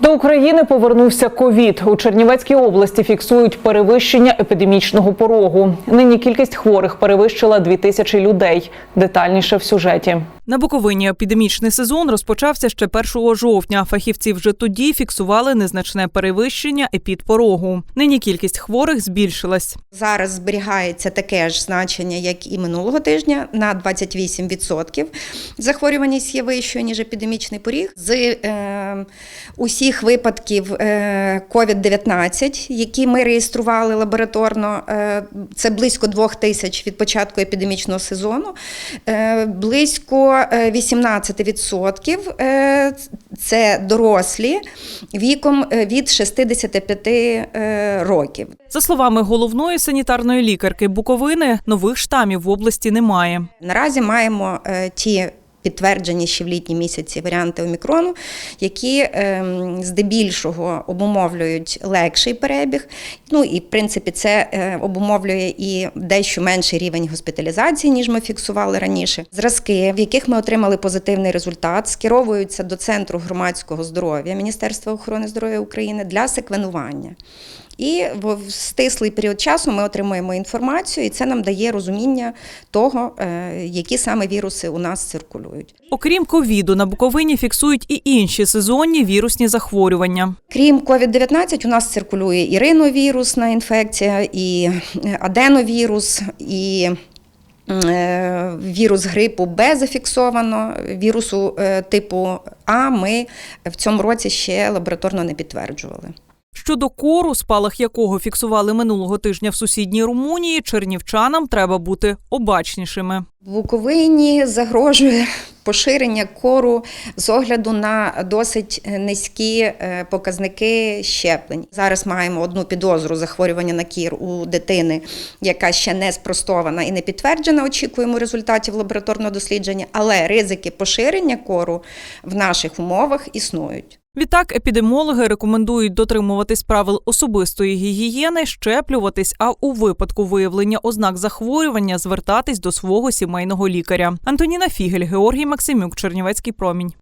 До України повернувся ковід. У Чернівецькій області фіксують перевищення епідемічного порогу. Нині кількість хворих перевищила 2 тисячі людей. Детальніше в сюжеті. На Буковині епідемічний сезон розпочався ще 1 жовтня. Фахівці вже тоді фіксували незначне перевищення епідпорогу. Нині кількість хворих збільшилась. Зараз зберігається таке ж значення, як і минулого тижня, на 28%. Захворюваність є вищою, ніж епідемічний поріг. З е, усіх випадків е, COVID-19, які ми реєстрували лабораторно, е, це близько 2 тисяч від початку епідемічного сезону. Е, близько е, 18% е, це дорослі віком е, від 65 е, років. За словами головної санітарної лікарки Буковини, нових штамів в області немає. Наразі маємо ті. Підтверджені ще в літні місяці варіанти омікрону, які ем, здебільшого обумовлюють легший перебіг. Ну і в принципі це е, обумовлює і дещо менший рівень госпіталізації, ніж ми фіксували раніше. Зразки, в яких ми отримали позитивний результат, скеровуються до центру громадського здоров'я Міністерства охорони здоров'я України для секвенування. І в стислий період часу ми отримуємо інформацію, і це нам дає розуміння того, е, які саме віруси у нас циркулюють. Окрім ковіду, на Буковині фіксують і інші сезонні вірусні захворювання. Крім COVID-19, у нас циркулює і риновірусна інфекція, і аденовірус, і е, вірус грипу Б зафіксовано. Вірусу е, типу А ми в цьому році ще лабораторно не підтверджували. Щодо кору, спалах якого фіксували минулого тижня в сусідній Румунії, чернівчанам треба бути обачнішими. В Буковині загрожує поширення кору з огляду на досить низькі е, показники щеплень. Зараз маємо одну підозру захворювання на кір у дитини, яка ще не спростована і не підтверджена. Очікуємо результатів лабораторного дослідження, але ризики поширення кору в наших умовах існують. Відтак, епідемологи рекомендують дотримуватись правил особистої гігієни, щеплюватись, а у випадку виявлення ознак захворювання звертатись до свого сімейного лікаря. Антоніна Фігель, Георгій Максимюк, Чернівецький промінь.